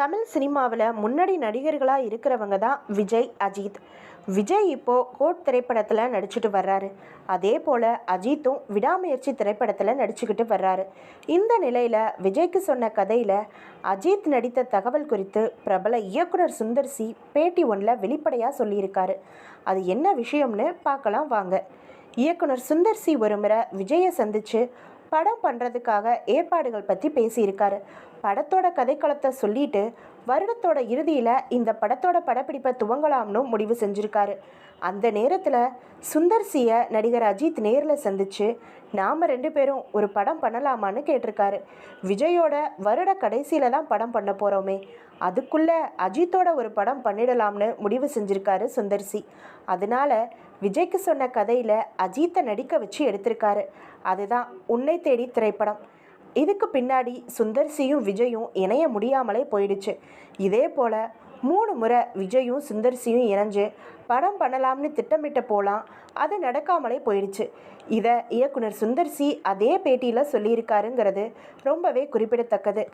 தமிழ் சினிமாவில் முன்னணி நடிகர்களாக இருக்கிறவங்க தான் விஜய் அஜித். விஜய் இப்போது கோட் திரைப்படத்தில் நடிச்சுட்டு வர்றாரு. அதே போல் அஜித்தும் விடாமுயற்சி திரைப்படத்தில் நடிச்சுக்கிட்டு வர்றாரு. இந்த நிலையில் விஜய்க்கு சொன்ன கதையில் அஜித் நடித்த தகவல் குறித்து பிரபல இயக்குனர் சுந்தர் சி பேட்டி ஒன்றில் வெளிப்படையாக சொல்லியிருக்காரு. அது என்ன விஷயம்னு பார்க்கலாம் வாங்க. இயக்குனர் சுந்தர் சி ஒருமுறை விஜயை சந்தித்து படம் பண்ணுறதுக்காக ஏற்பாடுகள் பற்றி பேசியிருக்காரு. படத்தோட கதைக்களத்தை சொல்லிட்டு வருடத்தோட இறுதியில் இந்த படத்தோட படப்பிடிப்பை துவங்கலாம்னு முடிவு செஞ்சுருக்காரு. அந்த நேரத்தில் சுந்தர்சியை நடிகர் அஜித் நேரில் சந்திச்சு நாம் ரெண்டு பேரும் ஒரு படம் பண்ணலாமான்னு கேட்டிருக்காரு. விஜயோட வருட கடைசியில் தான் படம் பண்ண போகிறோமே அதுக்குள்ளே அஜித்தோட ஒரு படம் பண்ணிடலாம்னு முடிவு செஞ்சுருக்காரு சுந்தர் சி. அதனால விஜய்க்கு சொன்ன கதையில் அஜித்தை நடிக்க வச்சு எடுத்திருக்காரு. அதுதான் உன்னை தேடி திரைப்படம். இதுக்கு பின்னாடி சுந்தர்சியும் விஜயும் இணைய முடியாமலே போயிடுச்சு. இதே போல் மூணு முறை விஜயும் சுந்தர்சியும் இணைஞ்சு படம் பண்ணலாம்னு திட்டமிட்ட போலாம் அது நடக்காமலே போயிடுச்சு. இதை இயக்குனர் சுந்தர்சி அதே பேட்டியில் சொல்லியிருக்காருங்கிறது ரொம்பவே குறிப்பிடத்தக்கது.